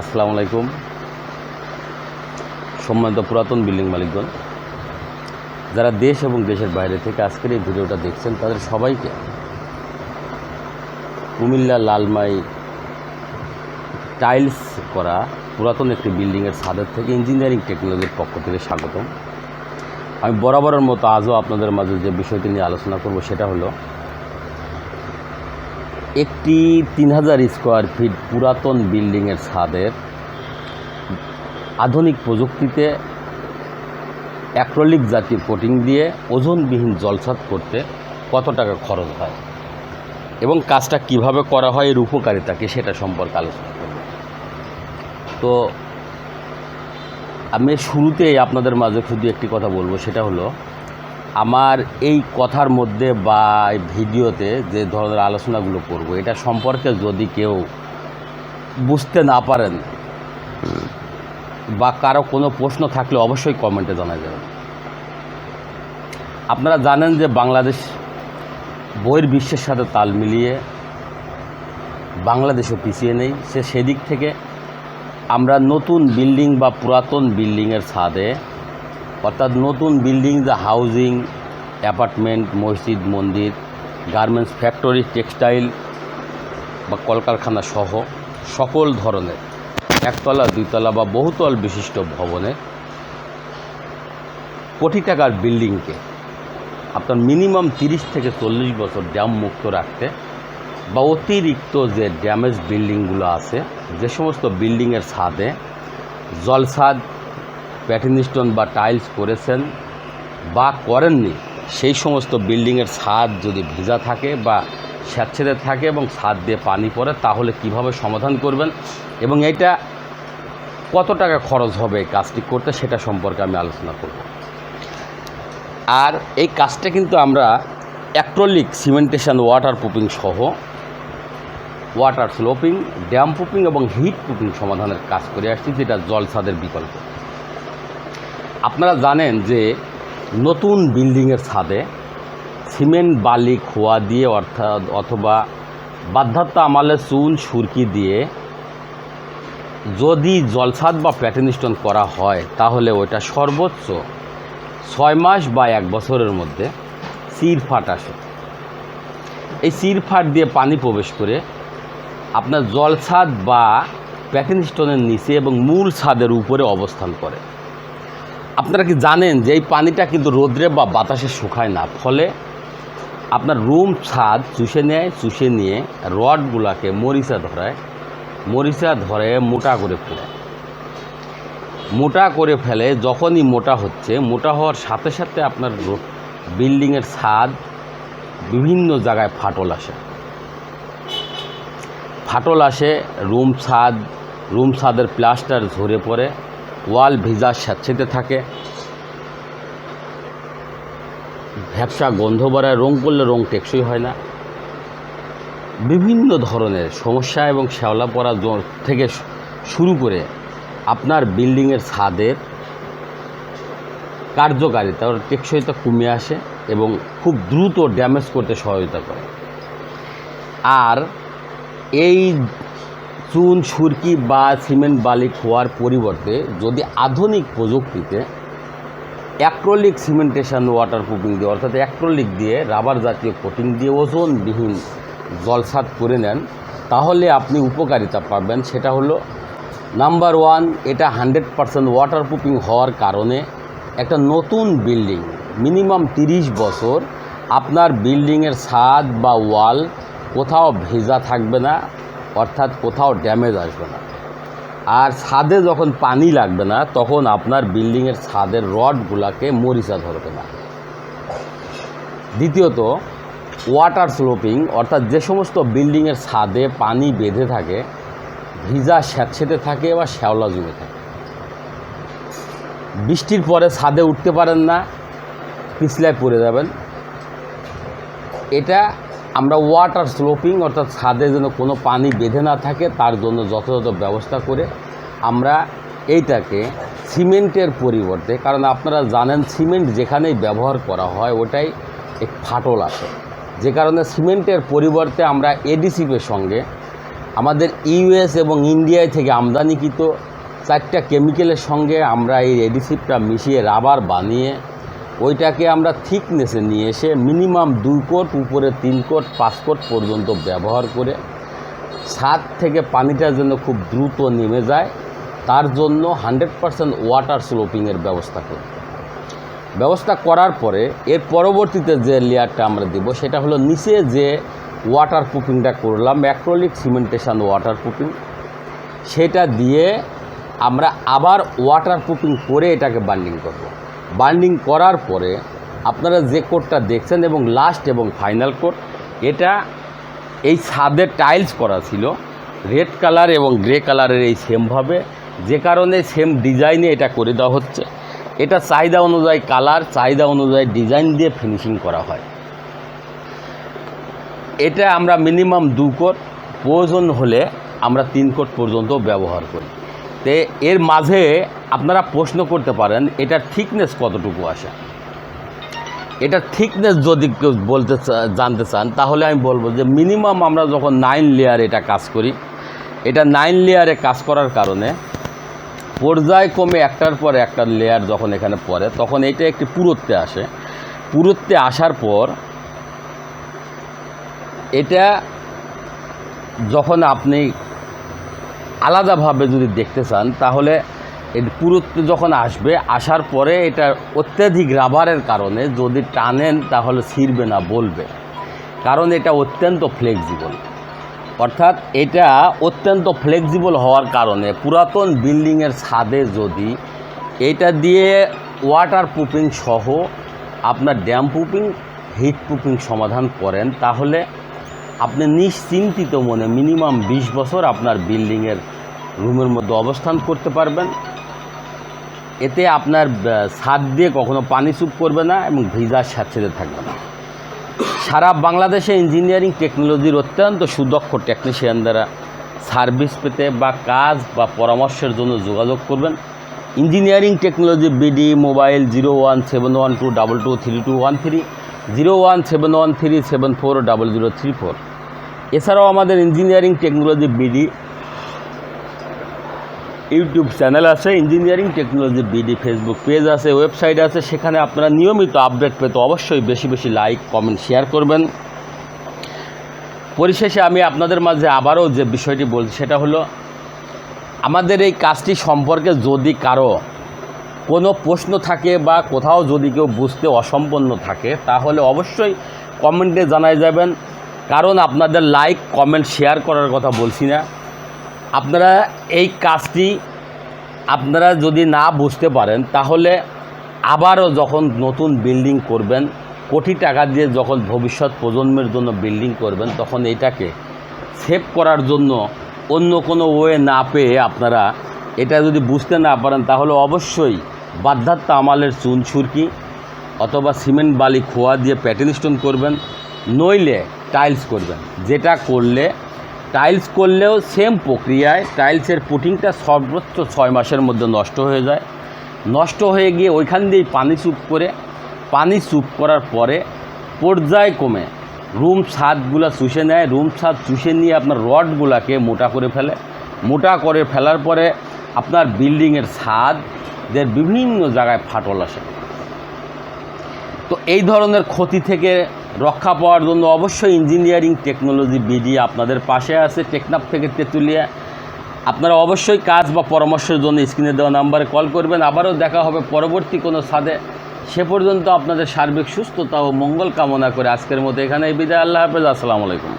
আসসালামু আলাইকুম। সম্মানিত পুরাতন বিল্ডিং মালিকগণ, যারা দেশ এবং দেশের বাইরে থেকে আজকের এই ভিডিওটা দেখছেন, তাদের সবাইকে কুমিল্লা লালমাই টাইলস করা পুরাতন একটি বিল্ডিংয়ের ছাদের থেকে ইঞ্জিনিয়ারিং টেকনোলজির পক্ষ থেকে স্বাগতম। আমি বরাবরের মতো আজও আপনাদের মাঝে যে বিষয়টি নিয়ে আলোচনা করব, সেটা হলো একটি তিন হাজার স্কোয়ার ফিট পুরাতন বিল্ডিংয়ের ছাদের আধুনিক প্রযুক্তিতে অ্যাক্রোলিক জাতীয় কোটিং দিয়ে ওজনবিহীন জলছাদ করতে কত টাকা খরচ হয়? এবং কাজটা কীভাবে করা হয়, এর উপকারিতা কি সেটা সম্পর্কে আলোচনা করব। তো আমি শুরুতেই আপনাদের মাঝে শুধু একটি কথা বলব, সেটা হলো আমার এই কথার মধ্যে বা ভিডিওতে যে ধরনের আলোচনাগুলো করব, এটা সম্পর্কে যদি কেউ বুঝতে না পারেন বা কারও কোনো প্রশ্ন থাকলে অবশ্যই কমেন্টে জানা যাবে আপনারা জানেন যে বাংলাদেশ বইয়ের বিশ্বের সাথে তাল মিলিয়ে বাংলাদেশও পিছিয়ে নেই। সে সেদিক থেকে আমরা নতুন বিল্ডিং বা পুরাতন বিল্ডিংয়ের ছাদে অর্থাৎ নতুন বিল্ডিং যা হাউজিং অ্যাপার্টমেন্ট মসজিদ, মন্দির গার্মেন্টস ফ্যাক্টরি টেক্সটাইল বা কলকারখানা সহ সকল ধরনের একতলা, দুইতলা বা বহুতল বিশিষ্ট ভবনে কোটি টাকার বিল্ডিংকে আপনার মিনিমাম তিরিশ থেকে চল্লিশ বছর ড্যাম মুক্ত রাখতে বা অতিরিক্ত যে ড্যামেজ বিল্ডিংগুলো আছে, যে সমস্ত বিল্ডিংয়ের ছাদে জলছাদ প্যাটিনিস্টোন বা টাইলস করেছেন বা করেননি, সেই সমস্ত বিল্ডিংয়ের ছাদ যদি ভিজা থাকে বা স্যাঁতছেদে থাকে এবং ছাদ দিয়ে পানি পড়ে, তাহলে কীভাবে সমাধান করবেন এবং এটা কত টাকা খরচ হবে এই কাজটি করতে সেটা সম্পর্কে আমি আলোচনা করব। আর এই কাজটা কিন্তু আমরা অ্যাক্রোলিক সিমেন্টেশন ওয়াটার প্রুফিং সহ, ওয়াটার স্লোপিং ড্যাম প্রুফিং এবং হিট প্রুফিং সমাধানের কাজ করে আসছি, যেটা জলছাদের বিকল্প। আপনারা জানেন যে নতুন বিল্ডিংয়ের ছাদে সিমেন্ট, বালি, খোয়া দিয়ে অর্থাৎ অথবা বাধ্যাত্ম আমালে চুন সুরকি দিয়ে যদি জলছাদ বা প্যাটেনিস্টন করা হয়, তাহলে ওইটা সর্বোচ্চ ছয় মাস বা এক বছরের মধ্যে চিরফাট আসে। এই চিরফাট দিয়ে পানি প্রবেশ করে আপনার জলছাদ বা প্যাকিংস্টোনের নিচে এবং মূল ছাদের উপরে অবস্থান করে। আপনারা কি জানেন যে এই পানিটা কিন্তু রোদ্রে বা বাতাসে শুকায় না? ফলে আপনার রুম ছাদ চুষে নেয়, চুষে নিয়ে রডগুলাকে মরিচা ধরায়, মরিচা ধরে মোটা করে ফেলে। মোটা করে ফেলে যখনই মোটা হচ্ছে, মোটা হওয়ার সাথে সাথে আপনার বিল্ডিংয়ের ছাদ বিভিন্ন জায়গায় ফাটল আসে। ফাটল আসে, রুম ছাদ, রুম ছাদের প্লাস্টার ঝরে পড়ে ওয়াল ভিজা স্যাঁতসেতে থাকে। ভ্যাবসা গন্ধ বাড়ায় রং করলে রং টেকসই হয় না। বিভিন্ন ধরনের সমস্যা এবং শ্যাওলা পড়া থেকে শুরু করে আপনার বিল্ডিংয়ের ছাদের কার্যকারিতা ওর টেকসইতা কমে আসে এবং খুব দ্রুত ড্যামেজ করতে সহায়তা করে। আর এই চুন, সুরকি বা সিমেন্ট বালি খোয়ার পরিবর্তে যদি আধুনিক প্রযুক্তিতে অ্যাক্রোলিক সিমেন্টেশন ওয়াটার প্রুফিং দিয়ে, অর্থাৎ অ্যাক্রোলিক দিয়ে রাবার জাতীয় কোটিং দিয়ে ওজনবিহীন জলসাদ করে নেন, তাহলে আপনি উপকারিতা পাবেন। সেটা হলো নাম্বার ওয়ান এটা হান্ড্রেড পারসেন্ট ওয়াটার প্রুফিং হওয়ার কারণে একটা নতুন বিল্ডিং মিনিমাম তিরিশ বছর, আপনার বিল্ডিংয়ের ছাদ বা ওয়াল কোথাও ভেজা থাকবে না। অর্থাৎ কোথাও ড্যামেজ আসবে না। আর ছাদে যখন পানি লাগবে না, তখন আপনার বিল্ডিংয়ের ছাদের রডগুলাকে মরিচা ধরবে না। দ্বিতীয়ত ওয়াটার স্লোপিং অর্থাৎ যে সমস্ত বিল্ডিংয়ের ছাদে পানি বেঁধে থাকে, ভিজা স্যাঁতসেতে থাকে বা শ্যাওলা জমে থাকে। বৃষ্টির পরে ছাদে উঠতে পারেন না, পিছলায় পড়ে যাবেন। এটা আমরা ওয়াটার স্লোপিং অর্থাৎ ছাদে যেন কোনো পানি বেঁধে না থাকে, তার জন্য যথাযথ ব্যবস্থা করে আমরা এইটাকে সিমেন্টের পরিবর্তে, কারণ আপনারা জানেন সিমেন্ট যেখানেই ব্যবহার করা হয়, ওটাই এক ফাটল আসে। যে কারণে সিমেন্টের পরিবর্তে আমরা এডিসিপের সঙ্গে আমাদের ইউএস এবং ইন্ডিয়ায় থেকে আমদানিকৃত চারটা কেমিক্যালের সঙ্গে আমরা এই এডিসিপটা মিশিয়ে রাবার বানিয়ে ওইটাকে আমরা থিকনেসে নিয়ে এসে মিনিমাম দুই কোট, উপরে তিন কোট, পাঁচ কোট পর্যন্ত ব্যবহার করে ছাদ থেকে পানিটা যেন খুব দ্রুত নেমে যায়। তার জন্য হান্ড্রেড পারসেন্ট ওয়াটার স্লোপিংয়ের ব্যবস্থা করি ব্যবস্থা করার পরে এর পরবর্তীতে যে লেয়ারটা আমরা দেব, সেটা হলো নিচে যে ওয়াটার প্রুফিংটা করলাম অ্যাক্রোলিক সিমেন্টেশন ওয়াটার প্রুফিং সেটা দিয়ে আমরা আবার ওয়াটার প্রুফিং করে এটাকে বান্ডিং করব। বান্ডিং করার পরে আপনারা যে কোটটা দেখছেন এবং লাস্ট এবং ফাইনাল কোট এটা এই ছাদে টাইলস করা ছিল। রেড কালার এবং গ্রে কালারের এই সেমভাবে যে কারণে সেম ডিজাইনে এটা করে দেওয়া হচ্ছে। এটা চাহিদা অনুযায়ী কালার, চাহিদা অনুযায়ী ডিজাইন দিয়ে ফিনিশিং করা হয়। এটা আমরা মিনিমাম দু কোট প্রয়োজন হলে আমরা তিন কোট পর্যন্ত ব্যবহার করি। তে এর মাঝে আপনারা প্রশ্ন করতে পারেন, এটার থিকনেস কতটুকু আসে এটা থিকনেস যদি কেউ বলতে জানতে চান, তাহলে আমি বলব যে মিনিমাম আমরা যখন নাইন লেয়ার এটা কাজ করি, এটা নাইন লেয়ারে কাজ করার কারণে পর্যায়ক্রমে একটার পর একটা লেয়ার যখন এখানে পড়ে, তখন এটা একটি পুরুত্বে আসে। পুরুত্বে আসার পর এটা যখন আপনি আলাদাভাবে যদি দেখতে চান, তাহলে এর পুরুত্বে যখন আসবে, আসার পরে এটা অত্যাধিক রাবারের কারণে যদি টানেন, তাহলে ছিঁড়বে না, বলবে। কারণ এটা অত্যন্ত ফ্লেক্সিবল অর্থাৎ এটা অত্যন্ত ফ্লেক্সিবল হওয়ার কারণে পুরাতন বিল্ডিংয়ের ছাদে যদি এটা দিয়ে ওয়াটার প্রুফিং সহ আপনার ড্যাম প্রুফিং হিট প্রুফিং সমাধান করেন, তাহলে আপনি নিশ্চিন্তিত মনে মিনিমাম বিশ বছর আপনার বিল্ডিংয়ের রুমের মধ্যে অবস্থান করতে পারবেন। এতে আপনার ছাদ দিয়ে কখনো পানি চুপ করবে না এবং ভিজা স্যাঁতসেঁতে থাকবে না। সারা বাংলাদেশে ইঞ্জিনিয়ারিং টেকনোলজির অত্যন্ত সুদক্ষ টেকনিশিয়ান দ্বারা সার্ভিস পেতে বা কাজ বা পরামর্শের জন্য যোগাযোগ করবেন। Engineering technology BD, mobile zero one seven one two double two three two one three zero one seven one three seven four double zero three four. এছাড়াও আমাদের engineering technology BD YouTube channel আছে engineering technology BD Facebook page আছে website আছে, সেখানে আপনারা নিয়মিত update পেতে অবশ্যই বেশি বেশি লাইক কমেন্ট শেয়ার করবেন। পরিশেষে আমি আপনাদের মাঝে আবারও যে বিষয়টি বলছি, সেটা হলো, আমাদের এই কাজটি সম্পর্কে যদি কারও কোনো প্রশ্ন থাকে বা কোথাও যদি কেউ বুঝতে অসম্পন্ন থাকে, তাহলে অবশ্যই কমেন্টে জানাই যাবেন। কারণ আপনাদের লাইক, কমেন্ট, শেয়ার করার কথা বলছি না। আপনারা এই কাজটি আপনারা যদি না বুঝতে পারেন, তাহলে আবারও যখন নতুন বিল্ডিং করবেন, কোটি টাকা দিয়ে যখন ভবিষ্যৎ প্রজন্মের জন্য বিল্ডিং করবেন, তখন এটাকে সেভ করার জন্য অন্য কোনো ওয়ে না পেয়ে আপনারা এটা যদি বুঝতে না পারেন, তাহলে অবশ্যই বাধ্যাত্ম আমালের চুন ছুরকি অথবা সিমেন্ট বালি খোয়া দিয়ে প্যাটার্ন স্টোন করবেন, নইলে টাইলস করবেন। যেটা করলে, টাইলস করলেও সেম প্রক্রিয়ায় টাইলসের পুটিংটা সর্বোচ্চ ছয় মাসের মধ্যে নষ্ট হয়ে যায়। নষ্ট হয়ে গিয়ে ওইখান দিয়েই পানি চুপ করে, পানি চুপ করার পরে পর্যায়ক্রমে রুম ছাদগুলো চুষে নেয়। রুম ছাদ চুষে নিয়ে আপনার রডগুলাকে মোটা করে ফেলে। মোটা করে ফেলার পরে আপনার বিল্ডিংয়ের ছাদদের বিভিন্ন জায়গায় ফাটল আসে। তো এই ধরনের ক্ষতি থেকে রক্ষা পাওয়ার জন্য অবশ্যই ইঞ্জিনিয়ারিং টেকনোলজি বিডি আপনাদের পাশে আছে টেকনাফ থেকে তেঁতুলিয়া। আপনারা অবশ্যই কাজ বা পরামর্শের জন্য স্ক্রিনে দেওয়া নাম্বারে কল করবেন। আবারও দেখা হবে পরবর্তী কোনো সাদে সে পর্যন্ত আপনাদের সার্বিক সুস্থতা ও মঙ্গল কামনা করে আজকের মতো এখানে বিদায়। আল্লাহ হাফেজ। আসসালামু আলাইকুম।